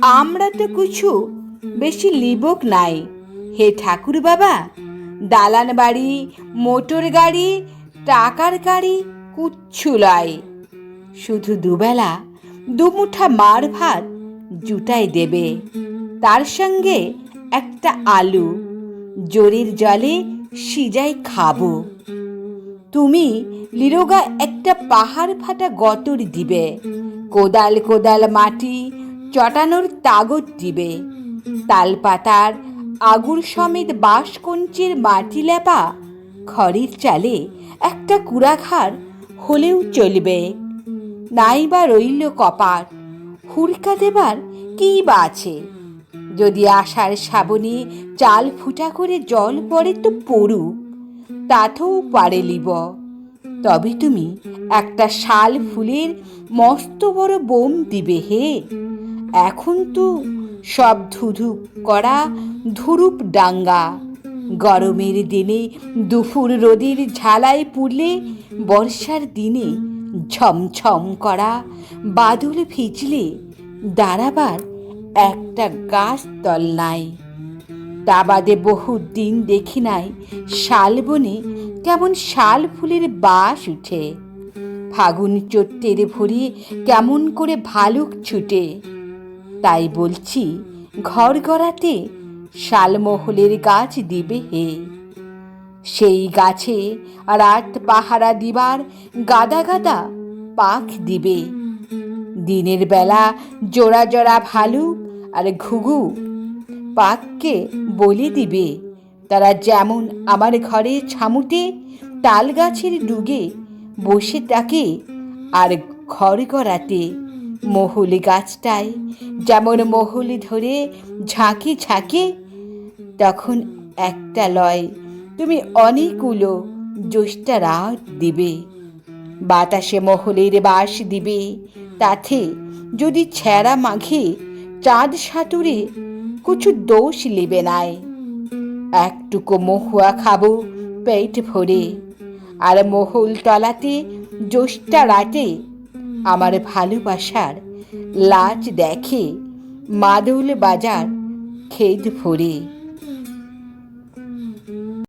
আমরা তো কিছু বেশি লিবক নাই। হে ঠাকুর বাবা, দালান বাড়ি, মোটর গাড়ি, টাকার গাড়ি কুচ্ছু লয় শুধু দুবেলা, দুমুঠা মার ভাত জুটাই দেবে। তার সঙ্গে একটা আলু, জরির জলে সিজাই খাব। তুমি লিরোগা একটা পাহাড় ফাটা গতর দিবে। কোদাল কোদাল মাটি চটানোর তাগত দিবে। তালপাতার আগুর সমেত বাঁশকঞ্চির মাটি লেপা, খড়ের চালে একটা কুড়াঘার হলেও চলবে। নাই বা রইল কপাট, হুড়কা দেবার কী বা আছে? যদি আষাঢ় শ্রাবণে চাল ফুটা করে জল পড়ে তো পড়ুক, তাতেও পারে লিব। তবে তুমি একটা শাল ফুলের মস্ত বড় বোম দিবে হে। এখন তো সব ধুধু করা ধুরুপ ডাঙ্গা। গরমের দিনে দুপুর রোদের ঝালায় পুড়লে বর্ষার দিনে ঝমঝম করা বাদল ভিজলে দাঁড়াবার একটা গাছ তল নাই। তা বাদে বহু দিন দেখি নাই শালবনে কেমন শাল ফুলের বাস উঠে। ফাগুন চৈত্রের ভরে কেমন করে ভালুক ছুটে। তাই বলছি, ঘর গড়াতে শালমহলের গাছ দিবে হে। সেই গাছে রাত পাহারা দিবার গাদা গাদা পাখ দিবে। দিনের বেলা জোড়া জোড়া ভালুক আর ঘুঘু পাককে বলে দিবে। তারা যেমন আমার ঘরে ছামুটে তাল গাছের ডুগে বসে থাকে আর ঘর গড়াতে মহুলি গাছটায় যেমন মহুলি ধরে ঝাঁকি ঝাঁকে, তখন একটা লয়, তুমি অনেকগুলো জ্যৈষ্ঠা রাত দিবে। বাতাসে মহলের বাস দিবে। তাতে যদি ছেঁড়া মাঘে চাঁদ সাঁতুরে কিছু দোষ লিবে নাই। একটুকু মহুয়া খাব পেট ভরে। আর মহুল তলাতে জ্যৈষ্ঠা রাতে আমার ভালোবাসার লাজ দেখে মাদুল বাজার খেদ ভরে।